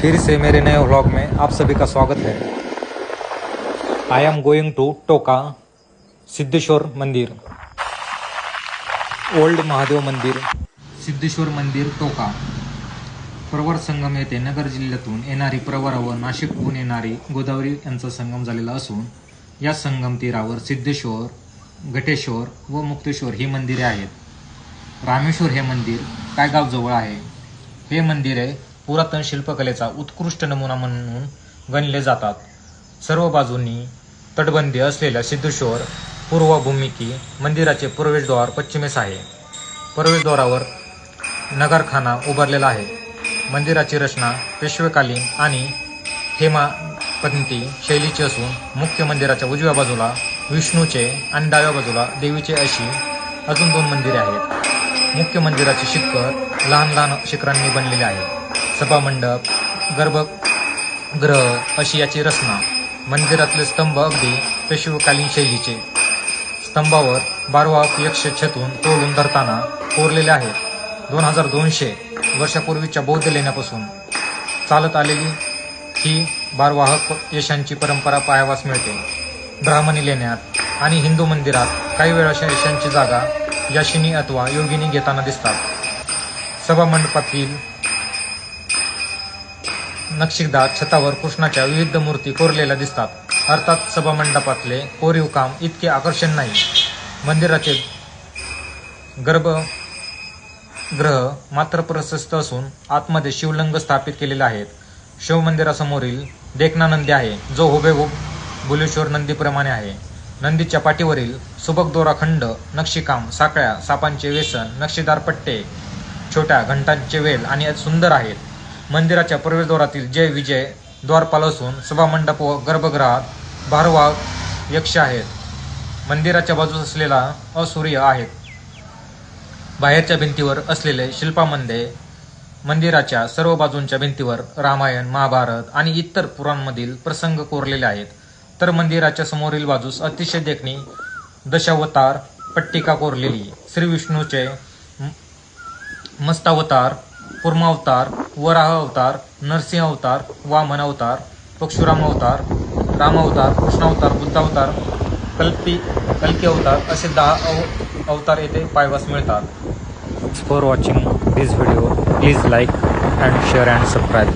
फिर से मेरे नए व्लॉग में आप सभी का स्वागत है। आई एम गोइंग टू टोका सिद्धेश्वर मंदिर ओल्ड महादेव मंदिर सिद्धेश्वर मंदिर टोका प्रवर संगम येथे नगर जिल्ह्यातून येणारी प्रवरा व नाशिकहून येणारी गोदावरी यांचा संगम झालेला असून या संगम तीरावर सिद्धेश्वर घटेश्वर व मुक्तेश्वर ही मंदिरे आहेत. रामेश्वर हे मंदिर कायगावजवळ आहे. हे मंदिर आहे पुरातन शिल्पकलेचा उत्कृष्ट नमुना म्हणून गणले जातात. सर्व बाजूंनी तटबंदी असलेल्या सिद्धेश्वर पूर्वभूमिकी मंदिराचे प्रवेशद्वार पश्चिमेस आहे. प्रवेशद्वारावर नगरखाना उभारलेला आहे. मंदिराची रचना पेशवेकालीन आणि हेमापंथी शैलीची असून मुख्य मंदिराच्या उजव्या बाजूला विष्णूचे आणि डाव्या बाजूला देवीचे अशी अजून दोन मंदिरे आहेत. मुख्य मंदिराचे शिखर लहान लहान शिखरांनी बनलेले आहे. सभामंडप गर्भगृह अशी याची रचना. मंदिरातले स्तंभ अगदी पेशवकालीन शैलीचे. स्तंभावर बारवाहक यक्ष छतून तोडून धरताना कोरलेले आहेत. दोन हजार दोनशे वर्षापूर्वीच्या बौद्ध लेण्यापासून. चालत आलेली ही बारवाहक यशांची परंपरा पाहावास मिळते. ब्राह्मणी लेण्यात आणि हिंदू मंदिरात काही वेळा अशा यशांची जागा याशिनी अथवा योगिनी घेताना दिसतात. सभामंडपातील नक्षीदार छतावर कृष्णाच्या विविध मूर्ती कोरलेल्या दिसतात. अर्थात सभामंडपातले कोरीव काम इतके आकर्षण नाही. मंदिराचे गर्भगृह मात्र प्रशस्त असून आतमध्ये शिवलिंग स्थापित केलेले आहेत. शिवमंदिरासमोरील देखना नंदी आहे जो हुबेहूब बुलेश्वर नंदीप्रमाणे आहे. नंदीच्या पाठीवरील सुबक दोराखंड नक्षीकाम साकळ्या सापांचे व्यसन नक्षीदार पट्टे छोट्या घंटांचे वेल आणि सुंदर आहेत. मंदिराच्या प्रवेशद्वारातील जय विजय द्वारपाल असून सभामंडप व गर्भगृहात भारवाग यक्ष आहेत. मंदिराच्या बाजूस असलेला असूर्य आहेत बाहेरच्या भिंतीवर असलेले शिल्पामध्ये मंदिराच्या सर्व बाजूंच्या भिंतीवर रामायण महाभारत आणि इतर पुराणमधील प्रसंग कोरलेले आहेत. तर मंदिराच्या समोरील बाजूस अतिशय देखणी दशावतार पट्टिका कोरलेली श्री विष्णूचे म- मस्तावतार कुर्मावतार वराह अवतार नरसिंह अवतार वामन अवतार पक्षुराम अवतार राम अवतार कृष्णावतार बुद्धावतार कल्पी कल्की अवतार असे दहा अव अवतार येथे पायवास मिळतात. For watching this video please like and share and subscribe